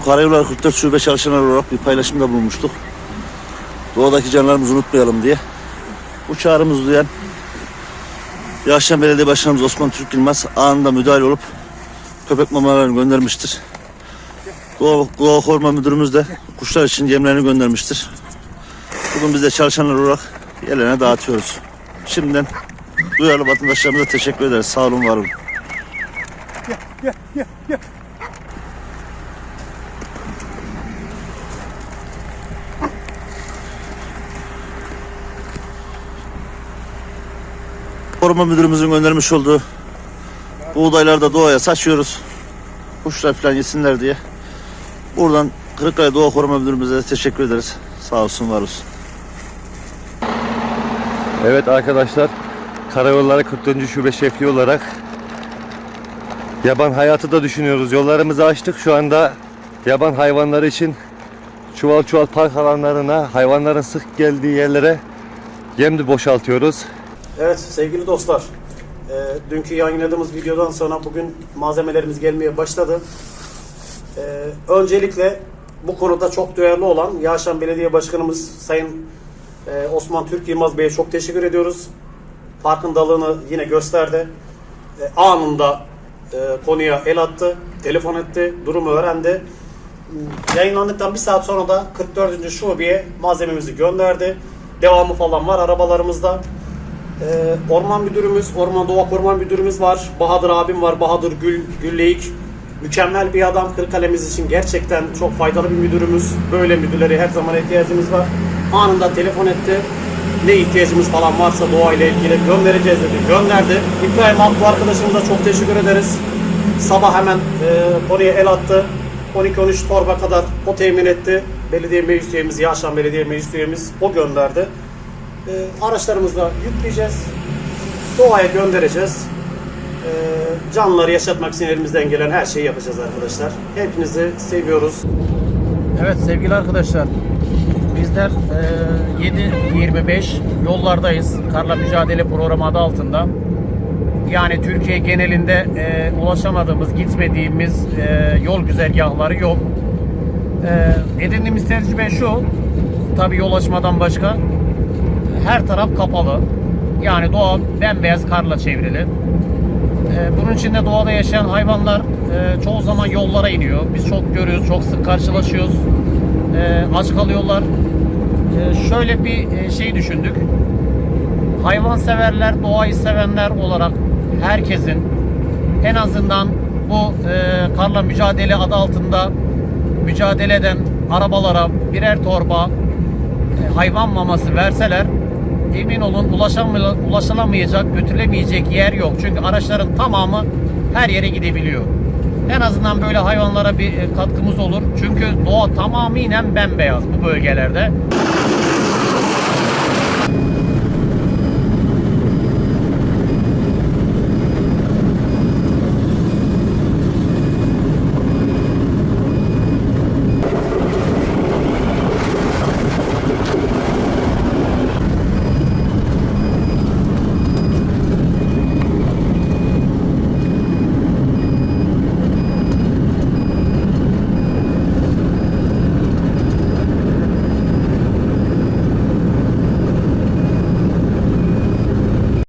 Karayolları 44 Şube çalışanlar olarak bir paylaşımda bulunmuştuk. Doğadaki canlarımızı unutmayalım diye. Bu çağrımızı duyan Yaşayan Belediye Başkanımız Osman Türk Yılmaz anında müdahale olup köpek mamalarını göndermiştir. Doğa, Doğa Koruma Müdürümüz de kuşlar için yemlerini göndermiştir. Bugün biz de çalışanlar olarak yerlerine dağıtıyoruz. Şimdiden duyarlı vatandaşlarımıza teşekkür ederiz. Sağ olun, var olun. Koruma müdürümüzün göndermiş olduğu buğdayları da doğaya saçıyoruz. Kuşlar falan yesinler diye. Buradan Kırıkkale Doğa Koruma Müdürümüze teşekkür ederiz. Sağ olsun, var olsun. Evet arkadaşlar, Karayolları 44. Şube Şefliği olarak yaban hayatı da düşünüyoruz. Yollarımızı açtık. Şu anda yaban hayvanları için çuval çuval park alanlarına, hayvanların sık geldiği yerlere yem de boşaltıyoruz. Evet sevgili dostlar, e, dünkü yayınladığımız videodan sonra bugün malzemelerimiz gelmeye başladı. E, öncelikle bu konuda çok duyarlı olan Yaşan Belediye Başkanımız Sayın e, Osman Türk Yılmaz Bey'e çok teşekkür ediyoruz. Farkındalığını yine gösterdi. E, anında e, konuya el attı, telefon etti, durumu öğrendi. Yayınlandıktan bir saat sonra da 44. şubeye malzememizi gönderdi. Devamı falan var arabalarımızda. Ee, orman müdürümüz, Orman Doğa Koruma müdürümüz var. Bahadır abim var. Bahadır Gül, Gülleyik. Mükemmel bir adam. Kırıkkale'miz için gerçekten çok faydalı bir müdürümüz. Böyle müdürlere her zaman ihtiyacımız var. Anında telefon etti. Ne ihtiyacımız falan varsa doğayla ilgili göndereceğiz dedi. Gönderdi. İbrahim Akbu arkadaşımıza çok teşekkür ederiz. Sabah hemen e, konuya el attı. 12-13 torba kadar o temin etti. Belediye meclis üyemiz, Yaşan Belediye meclis üyemiz o gönderdi. E, araçlarımızla yükleyeceğiz. Doğaya göndereceğiz. E, canlıları yaşatmak için elimizden gelen her şeyi yapacağız arkadaşlar. Hepinizi seviyoruz. Evet sevgili arkadaşlar. Bizler e, 7-25 yollardayız. Karla Mücadele Programı adı altında. Yani Türkiye genelinde e, ulaşamadığımız, gitmediğimiz e, yol güzergahları yok. E, edindiğimiz tecrübe şu, tabii yol açmadan başka, her taraf kapalı. Yani doğa bembeyaz karla çevrili. E, bunun içinde doğada yaşayan hayvanlar e, çoğu zaman yollara iniyor. Biz çok görüyoruz, çok sık karşılaşıyoruz. E, aç kalıyorlar. E, şöyle bir e, şey düşündük. Hayvan severler, doğayı sevenler olarak herkesin en azından bu e, karla mücadele adı altında mücadele eden arabalara birer torba hayvan maması verseler emin olun ulaşılamayacak, götürülemeyecek yer yok. Çünkü araçların tamamı her yere gidebiliyor. En azından böyle hayvanlara bir e, katkımız olur. Çünkü doğa tamamıyla bembeyaz bu bölgelerde.